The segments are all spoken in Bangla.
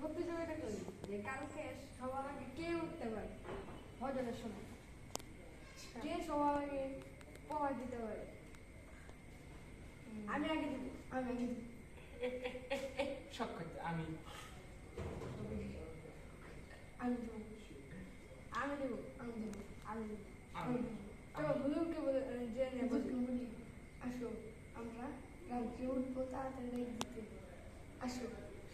প্রতিযোগিতা যে কালকে সবার আগে কে উঠতে পারে সময় কে সবার আগে দিতে পারে আমি আগে দিব আমি দিব সাক্ষাৎ আমি আমি দেবো আমি দেবো আমি আমি বলে যে আসো, আমরা কালকে উঠবো, তাড়াতাড়ি দিতে আসো।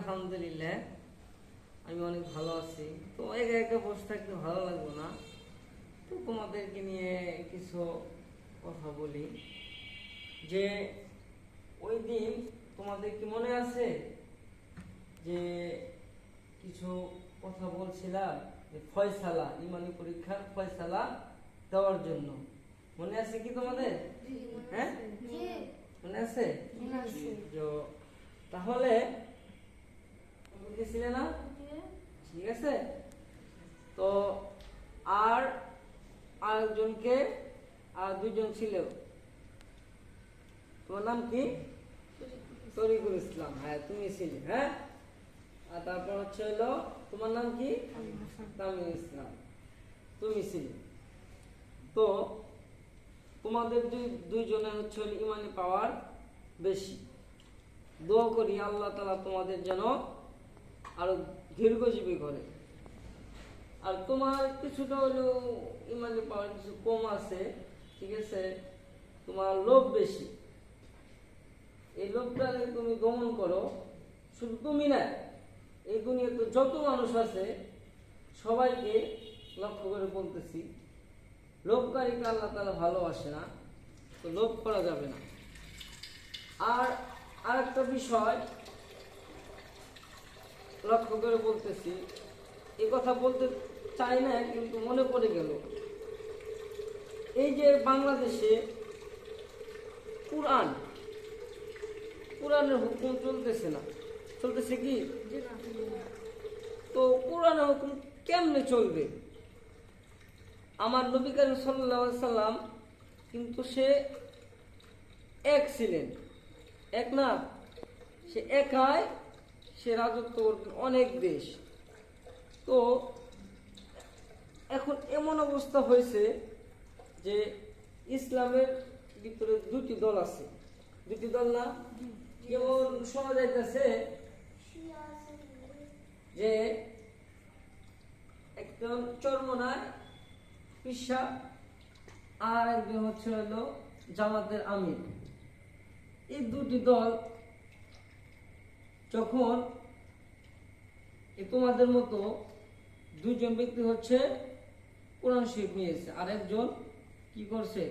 আলহামদুলিল্লাহ আমি অনেক ভালো আছি। তো একা একা বসে থাকতে ভালো লাগবে না। তো তোমাদেরকে নিয়ে কিছু কথা বলি। যে ওই দিন তোমাদের কি মনে আছে? যে কিছু কথা বলছিলাম যে ফয়সালা ইমানি পরীক্ষার ফয়সালা দেওয়ার জন্য। মনে আছে কি তোমাদের? হ্যাঁ? মনে আছে? মনে তাহলে বুঝেছিলে না? ঠিক আছে? তো আর আরেকজনকে আর দুইজন ছিল তোমার নাম কি? তরিকুল ইসলাম। হ্যাঁ তুমি ছিলে হ্যাঁ? আর তারপর হচ্ছে হলো তোমার নাম কি? তামিল ইসলাম। তুমি ছিলে। তো তোমাদের দুই দুইজনের হচ্ছে হলো ইমানি পাওয়ার বেশি। দোয়া করি আল্লাহ তালা তোমাদের যেন আরও দীর্ঘজীবী করে। আর তোমার কিছুটা হলেও ইমানি পাওয়ার কিছু কম আছে, ঠিক আছে? তোমার লোভ বেশি। এই লোভটা তুমি গমন করো, শুধু তুমি না, এই দুনিয়াতে যত মানুষ আছে, সবাইকে লক্ষ্য করে বলতেছি, লোভকারীকে আল্লাহ তালা ভালোবাসে না, তো লোভ করা যাবে না। আর আরেকটা বিষয় লক্ষ্য করে বলতেছি। এ কথা বলতে চাই না, কিন্তু মনে পড়ে গেল। এই যে বাংলাদেশে কোরআন, কোরআনের হুকুম চলতেছে না। চলতেছে কি? তো কোরআনের হুকুম কেমনে চলবে? আমার নবী করিম সাল্লাম কিন্তু সে এক ছিলেন। এক না, সে একাই সে রাজত্ব করতেন অনেক দেশ। তো এখন এমন অবস্থা হয়েছে যে ইসলামের ভিতরে দুটি দল আছে। দুটি দল না? যেমন শোনা যাইতেছে যে একজন চর্মনায় পিসা আর একজন হচ্ছে হলো জামাতের আমির। এই দুটি দল যখন তোমাদের মতো দুজন ব্যক্তি হচ্ছে কোরআন শরীফ নিয়েছে, আর একজন কি করছে?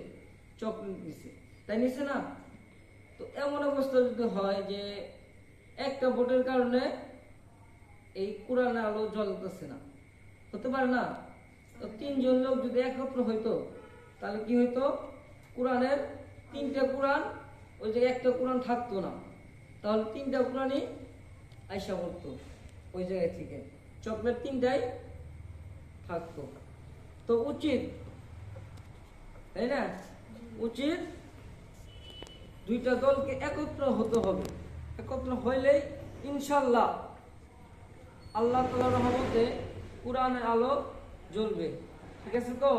চকলেট নিছে। তাই নিছে না? তো এমন অবস্থা যদি হয় যে একটা ভোটের কারণে এই কোরআন আলো জ্বলতেছে না, হতে পারে না? তো তিনজন লোক যদি একত্র হইতো, তাহলে কি হইতো? কোরআনের তিনটা কোরআন, ওই যে একটা কোরআন থাকতো না। তাহলে তিনটা কোরআনই আইসা পড়তো ওই জায়গা থেকে। চকলেট তিনটাই থাকতো। তো উচিত, তাই না? উচিত দুইটা দলকে একত্র হতে হবে। একত্র হইলেই ইনশাল্লাহ আল্লাহ তালার রহমতে কোরআনের আলো জ্বলবে। ঠিক আছে তো?